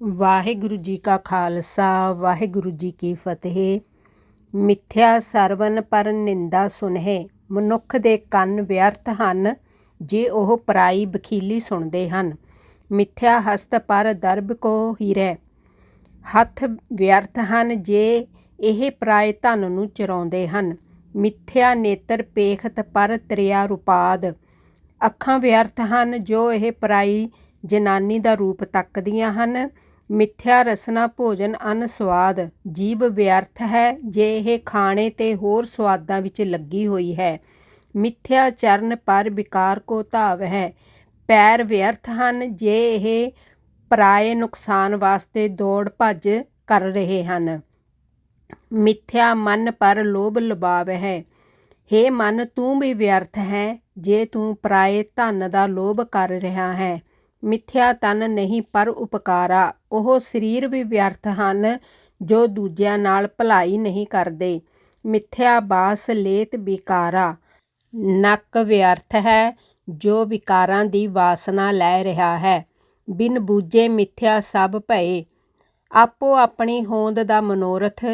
ਵਾਹਿਗੁਰੂ ਜੀ ਕਾ ਖਾਲਸਾ, ਵਾਹਿਗੁਰੂ ਜੀ ਕੀ ਫਤਿਹ। ਮਿੱਥਿਆ ਸਰਵਨ ਪਰ ਨਿੰਦਾ ਸੁਨਹਿ, ਮਨੁੱਖ ਦੇ ਕੰਨ ਵਿਅਰਥ ਹਨ, ਜੇ ਉਹ ਪਰਾਈ ਬਖੀਲੀ ਸੁਣਦੇ ਹਨ। ਮਿੱਥਿਆ ਹਸਤ ਪਰ ਦਰਬ ਕੋ ਹੀਰੇ, ਹੱਥ ਵਿਅਰਥ ਹਨ, ਜੇ ਇਹ ਪਰਾਏ ਧਨ ਨੂੰ ਚਰਾਉਂਦੇ ਹਨ। ਮਿੱਥਿਆ ਨੇਤਰ ਪੇਖਤ ਪਰ ਤ੍ਰਿਆ ਰੂਪਾਦ, ਅੱਖਾਂ ਵਿਅਰਥ ਹਨ, ਜੋ ਇਹ ਪਰਾਈ ਜਨਾਨੀ ਦਾ ਰੂਪ ਤੱਕਦੀਆਂ ਹਨ। ਮਿੱਥਿਆ ਰਸਨਾ ਭੋਜਨ ਅਨ ਜੀਭ ਵਿਅਰਥ ਹੈ ਜੇ ਇਹ ਖਾਣੇ ਤੇ ਹੋਰ ਸਵਾਦਾਂ ਵਿੱਚ ਲੱਗੀ ਹੋਈ ਹੈ। ਮਿੱਥਿਆ ਚਰਨ ਪਰ ਵਿਕਾਰ ਕੋ ਧਾਵ ਹੈ। ਪੈਰ ਵਿਅਰਥ ਹਨ ਜੇ ਇਹ ਪਰਾਏ ਨੁਕਸਾਨ ਵਾਸਤੇ ਦੌੜ ਭੱਜ ਕਰ ਰਹੇ ਹਨ। ਮਿੱਥਿਆ ਮਨ ਪਰ ਲੋਭ ਲੁਭਾਵ ਹੈ। ਹੇ ਮਨ, ਤੂੰ ਵੀ ਵਿਅਰਥ ਹੈ ਜੇ ਤੂੰ ਪਰਾਏ ਧਨ ਦਾ ਲੋਭ ਕਰ ਰਿਹਾ ਹੈ। ਮਿੱਥਿਆ ਤਨ ਨਹੀਂ ਪਰ ਉਪਕਾਰਾ। ਉਹ ਸਰੀਰ ਵੀ ਵਿਅਰਥ ਹਨ, ਜੋ ਦੂਜਿਆਂ ਨਾਲ ਭਲਾਈ ਨਹੀਂ ਕਰਦੇ। ਮਿਥਿਆ ਬਾਸ ਲੇਤ ਵਿਕਾਰਾ ਨੱਕ ਵਿਅਰਥ ਹੈ, ਜੋ ਵਿਕਾਰਾਂ ਦੀ ਵਾਸਨਾ ਲੈ ਰਿਹਾ ਹੈ। ਬਿਨ ਬੂਝੇ ਮਿਥਿਆ ਸਭ ਭਏ। ਆਪੋ ਆਪਣੀ ਹੋਂਦ ਦਾ ਮਨੋਰਥ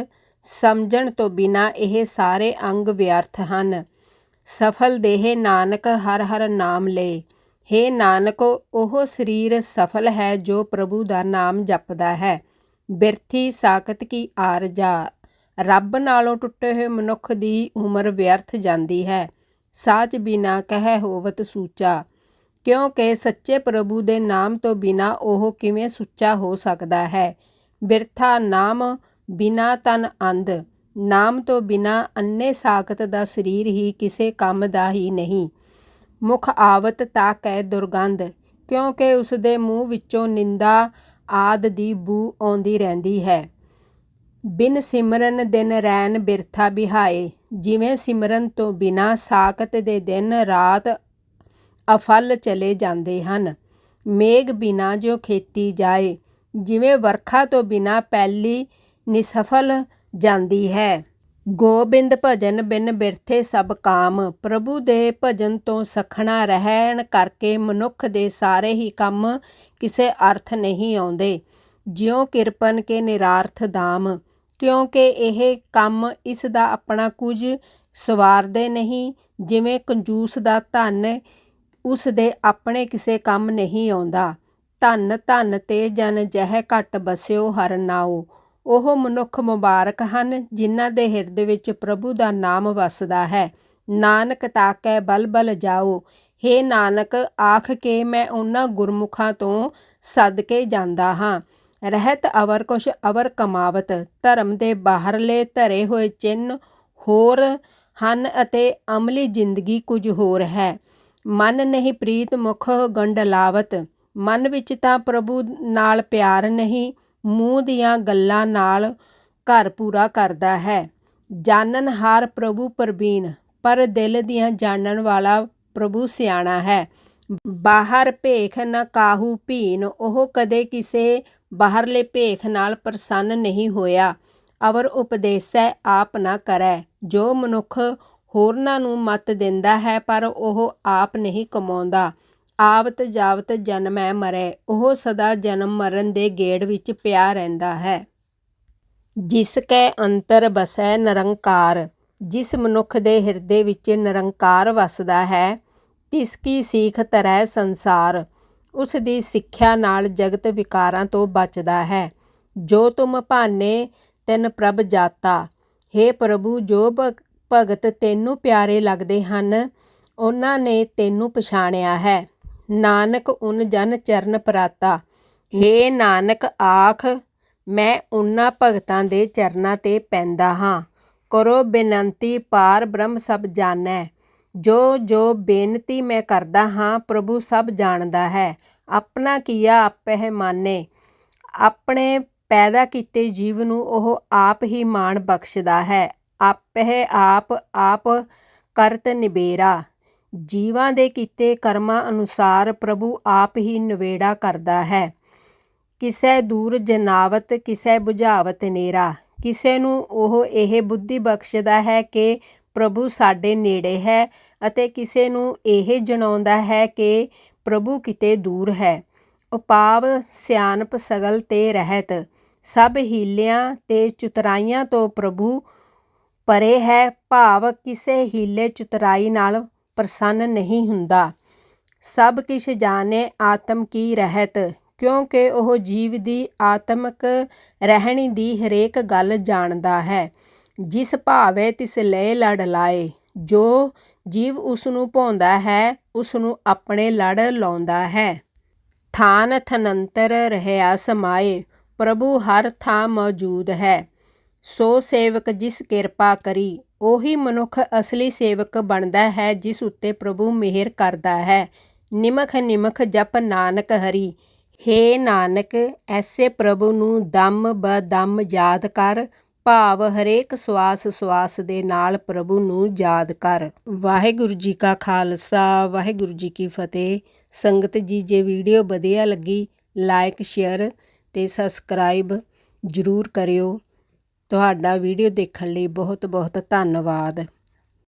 ਸਮਝਣ ਤੋਂ ਬਿਨਾ ਇਹ ਸਾਰੇ ਅੰਗ ਵਿਅਰਥ ਹਨ। ਸਫਲ ਦੇਹ ਨਾਨਕ ਹਰ ਹਰ ਨਾਮ ਲੈ। ਹੇ ਨਾਨਕ, ਉਹ ਸਰੀਰ ਸਫਲ ਹੈ ਜੋ ਪ੍ਰਭੂ ਦਾ ਨਾਮ ਜਪਦਾ ਹੈ। ਬਿਰਥੀ ਸਾਖਤ ਕੀ ਆਰਜਾ ਰੱਬ ਨਾਲੋਂ ਟੁੱਟੇ ਹੋਏ ਮਨੁੱਖ ਦੀ ਉਮਰ ਵਿਅਰਥ ਜਾਂਦੀ ਹੈ। ਸਾਚ ਬਿਨਾ ਕਹਿ ਹੋਵਤ ਸੂਚਾ। ਕਿਉਂਕਿ ਸੱਚੇ ਪ੍ਰਭੂ ਦੇ ਨਾਮ ਤੋਂ ਬਿਨਾ ਉਹ ਕਿਵੇਂ ਸੁੱਚਾ ਹੋ ਸਕਦਾ ਹੈ? ਬਿਰਥਾ ਨਾਮ ਬਿਨਾ ਤਨ ਅੰਧ। ਨਾਮ ਤੋਂ ਬਿਨਾ ਅੰਨੇ ਸਾਖਤ ਦਾ ਸਰੀਰ ਹੀ ਕਿਸੇ ਕੰਮ ਦਾ ਹੀ ਨਹੀਂ। ਮੁਖ ਆਵਤ ਤਾਕੈ ਦੁਰਗੰਧ, ਕਿਉਂਕਿ ਉਸ ਦੇ ਮੂੰਹ ਵਿੱਚੋਂ ਨਿੰਦਾ ਆਦ ਦੀ ਬੂ ਆਉਂਦੀ ਰਹਿੰਦੀ ਹੈ। ਬਿਨ ਸਿਮਰਨ ਦਿਨ ਰੈਨ ਬਿਰਥਾ ਬਿਹਾਏ, ਜਿਵੇਂ ਸਿਮਰਨ ਤੋਂ ਬਿਨਾ ਸਾਖਤ ਦੇ ਦਿਨ ਰਾਤ ਅਫਲ ਚਲੇ ਜਾਂਦੇ ਹਨ। ਮੇਘ ਬਿਨਾ ਜੋ ਖੇਤੀ ਜਾਏ, ਜਿਵੇਂ ਵਰਖਾ ਤੋਂ ਬਿਨਾ ਪੈਲੀ ਨਿਸਫਲ ਜਾਂਦੀ ਹੈ। ਗੋਬਿੰਦ ਭਜਨ ਬਿਨ ਬਿਰਥੇ ਸਭ ਕਾਮ, ਪ੍ਰਭੂ ਦੇ ਭਜਨ ਤੋਂ ਸਖਣਾ ਰਹਿਣ ਕਰਕੇ ਮਨੁੱਖ ਦੇ ਸਾਰੇ ਹੀ ਕੰਮ ਕਿਸੇ ਅਰਥ ਨਹੀਂ ਆਉਂਦੇ। ਜਿਉ ਕਿਰਪਨ ਕੇ ਨਿਰਾਰਥ ਦਾਮ ਕਿਉਂਕਿ ਇਹ ਕੰਮ ਇਸ ਦਾ ਆਪਣਾ ਕੁਝ ਸਵਾਰਦੇ ਨਹੀਂ, ਜਿਵੇਂ ਕੰਜੂਸ ਦਾ ਧਨ ਉਸ ਦੇ ਆਪਣੇ ਕਿਸੇ ਕੰਮ ਨਹੀਂ ਆਉਂਦਾ। ਧਨ ਧਨ ਤੇ ਜਨ ਜਹ ਘਟ ਬਸਿਓ ਹਰ ਨਾਓ ਉਹ ਮਨੁੱਖ ਮੁਬਾਰਕ ਹਨ, ਜਿਨ੍ਹਾਂ ਦੇ ਹਿਰਦੇ ਵਿੱਚ ਪ੍ਰਭੂ ਦਾ ਨਾਮ ਵਸਦਾ ਹੈ। ਨਾਨਕ ਤਾਕੈ ਬਲ ਬਲ ਜਾਓ। ਹੇ ਨਾਨਕ, ਆਖ ਕੇ ਮੈਂ ਉਹਨਾਂ ਗੁਰਮੁਖਾਂ ਤੋਂ ਸਦਕੇ ਜਾਂਦਾ ਹਾਂ। ਰਹਿਤ ਅਵਰ ਕੁਛ ਅਵਰ ਕਮਾਵਤ, ਧਰਮ ਦੇ ਬਾਹਰਲੇ ਧਰੇ ਹੋਏ ਚਿੰਨ ਹੋਰ ਹਨ ਅਤੇ ਅਮਲੀ ਜ਼ਿੰਦਗੀ ਕੁਝ ਹੋਰ ਹੈ। ਮਨ ਨਹੀਂ ਪ੍ਰੀਤ ਮੁਖ ਗੰਡਲਾਵਤ ਮਨ ਵਿੱਚ ਤਾਂ ਪ੍ਰਭੂ ਨਾਲ ਪਿਆਰ ਨਹੀਂ। ਮੂੰਹ ਦੀਆਂ ਗੱਲਾਂ ਨਾਲ ਘਰ ਪੂਰਾ ਕਰਦਾ ਹੈ। ਜਾਣਨ ਹਾਰ ਪ੍ਰਭੂ ਪ੍ਰਬੀਨ ਪਰ ਦਿਲ ਦੀਆਂ ਜਾਣਨ ਵਾਲਾ ਪ੍ਰਭੂ ਸਿਆਣਾ ਹੈ। ਬਾਹਰ ਭੇਖ ਨ ਕਾਹੂ ਭੀਨ, ਉਹ ਕਦੇ ਕਿਸੇ ਬਾਹਰਲੇ ਭੇਖ ਨਾਲ ਪ੍ਰਸੰਨ ਨਹੀਂ ਹੋਇਆ। ਅਵਰ ਉਪਦੇਸੈ ਆਪ ਨਾ ਕਰੈ। ਜੋ ਮਨੁੱਖ ਹੋਰਨਾਂ ਨੂੰ ਮਤ ਦਿੰਦਾ ਹੈ, ਪਰ ਉਹ ਆਪ ਨਹੀਂ ਕਮਾਉਂਦਾ। ਆਵਤ ਜਾਵਤ ਜਨਮੈ ਮਰੈ, ਉਹ ਸਦਾ ਜਨਮ ਮਰਨ ਦੇ ਗੇੜ ਵਿੱਚ ਪਿਆ ਰਹਿੰਦਾ ਹੈ। ਜਿਸ ਕੈ ਅੰਤਰ ਬਸੈ ਨਿਰੰਕਾਰ, ਜਿਸ ਮਨੁੱਖ ਦੇ ਹਿਰਦੇ ਵਿੱਚ ਨਿਰੰਕਾਰ ਵਸਦਾ ਹੈ, ਤਿਸ ਕੀ ਸੀਖ ਤਰੈ ਸੰਸਾਰ, ਉਸ ਦੀ ਸਿੱਖਿਆ ਨਾਲ ਜਗਤ ਵਿਕਾਰਾਂ ਤੋਂ ਬਚਦਾ ਹੈ। ਜੋ ਤੁਮ ਭਾਨੇ, ਤੈਨ ਪ੍ਰਭ ਜਾਤਾ। हे ਪ੍ਰਭੂ, ਜੋ ਭਗਤ ਤੈਨੂੰ ਪਿਆਰੇ ਲੱਗਦੇ ਹਨ, ਉਹਨਾਂ ਨੇ ਤੈਨੂੰ ਪਛਾਣਿਆ ਹੈ। ਨਾਨਕ ਉਨ ਜਨ ਚਰਨ ਪਰਾਤਾ। ਹੇ ਨਾਨਕ ਆਖ, ਮੈਂ ਉਹਨਾਂ ਭਗਤਾਂ ਦੇ ਚਰਨਾਂ ਤੇ ਪੈਂਦਾ ਹਾਂ। ਕਰੋ ਬੇਨੰਤੀ, ਪਾਰ ਬ੍ਰਹਮ ਸਭ ਜਾਣੈ। ਜੋ ਜੋ ਬੇਨਤੀ ਮੈਂ ਕਰਦਾ ਹਾਂ, ਪ੍ਰਭੂ ਸਭ ਜਾਣਦਾ ਹੈ। ਆਪਣਾ ਕੀਆ ਆਪਹਿ ਮਾਨੇ। ਆਪਣੇ ਪੈਦਾ ਕੀਤੇ ਜੀਵ ਨੂੰ ਉਹ ਆਪ ਹੀ ਮਾਣ ਬਖਸ਼ਦਾ ਹੈ। ਆਪਹਿ ਆਪ ਆਪ ਕਰਤ ਨਿਬੇਰਾ। ਜੀਵਾਂ ਦੇ ਕੀਤੇ ਕਰਮਾਂ ਅਨੁਸਾਰ ਪ੍ਰਭੂ ਆਪ ਹੀ ਨਵੇੜਾ ਕਰਦਾ ਹੈ। ਕਿਸੇ ਦੂਰ ਜਨਾਵਤ, ਕਿਸੇ 부ਝਾਵਤ ਨੇਰਾ, ਕਿਸੇ ਨੂੰ ਉਹ ਇਹ ਬੁੱਧੀ ਬਖਸ਼ਦਾ ਹੈ ਕਿ ਪ੍ਰਭੂ ਸਾਡੇ ਨੇੜੇ ਹੈ ਅਤੇ ਕਿਸੇ ਨੂੰ ਇਹ ਜਣਾਉਂਦਾ ਹੈ ਕਿ ਪ੍ਰਭੂ ਕਿਤੇ ਦੂਰ ਹੈ। ਉਪਾਵ ਸਿਆਣਪ ਸਗਲ ਤੇ ਰਹਿਤ, ਸਭ ਹੀਲਿਆਂ ਤੇ ਚੁਤਰਾਈਆਂ ਤੋਂ ਪ੍ਰਭੂ ਪਰੇ ਹੈ। ਭਾਵ ਕਿਸੇ ਹੀਲੇ ਚੁਤਰਾਈ ਨਾਲ ਪ੍ਰਸੰਨ ਨਹੀਂ ਹੁੰਦਾ। ਸਭ ਕਿਛ ਜਾਣੇ ਆਤਮ ਕੀ ਰਹਿਤ, ਕਿਉਂਕਿ ਉਹ ਜੀਵ ਦੀ ਆਤਮਕ ਰਹਿਣੀ ਦੀ ਹਰੇਕ ਗੱਲ ਜਾਣਦਾ ਹੈ। ਜਿਸ ਭਾਵੇ ਤਿਸ ਲਏ ਲੜ ਲਾਏ, ਜੋ ਜੀਵ ਉਸ ਨੂੰ ਭਾਉਂਦਾ ਹੈ ਉਸ ਨੂੰ ਆਪਣੇ ਲੜ ਲਾਉਂਦਾ ਹੈ। ਥਾਨ ਥਨੰਤਰ ਰਹਿਆ ਸਮਾਏ, ਪ੍ਰਭੂ ਹਰ ਥਾਂ ਮੌਜੂਦ ਹੈ। ਸੋ ਸੇਵਕ ਜਿਸ ਕਿਰਪਾ ਕਰੀ ਉਹੀ ਮਨੁੱਖ ਅਸਲੀ ਸੇਵਕ ਬਣਦਾ ਹੈ, ਜਿਸ ਉੱਤੇ ਪ੍ਰਭੂ ਮਿਹਰ ਕਰਦਾ ਹੈ। ਨਿਮਖ ਨਿਮਖ ਜਪ ਨਾਨਕ ਹਰੀ। ਹੇ ਨਾਨਕ, ਐਸੇ ਪ੍ਰਭੂ ਨੂੰ ਦਮ ਬ ਦਮ ਯਾਦ ਕਰ। ਭਾਵ ਹਰੇਕ ਸਵਾਸ ਸਵਾਸ ਦੇ ਨਾਲ ਪ੍ਰਭੂ ਨੂੰ ਯਾਦ ਕਰ। ਵਾਹਿਗੁਰੂ ਜੀ ਕਾ ਖਾਲਸਾ, ਵਾਹਿਗੁਰੂ ਜੀ ਕੀ ਫਤਿਹ। ਸੰਗਤ ਜੀ, ਜੇ ਵੀਡੀਓ ਵਧੀਆ ਲੱਗੀ ਲਾਈਕ ਸ਼ੇਅਰ ਤੇ ਸਬਸਕ੍ਰਾਈਬ ਜ਼ਰੂਰ ਕਰਿਓ। ਤੁਹਾਡਾ ਵੀਡੀਓ ਦੇਖਣ ਲਈ ਬਹੁਤ ਬਹੁਤ ਧੰਨਵਾਦ।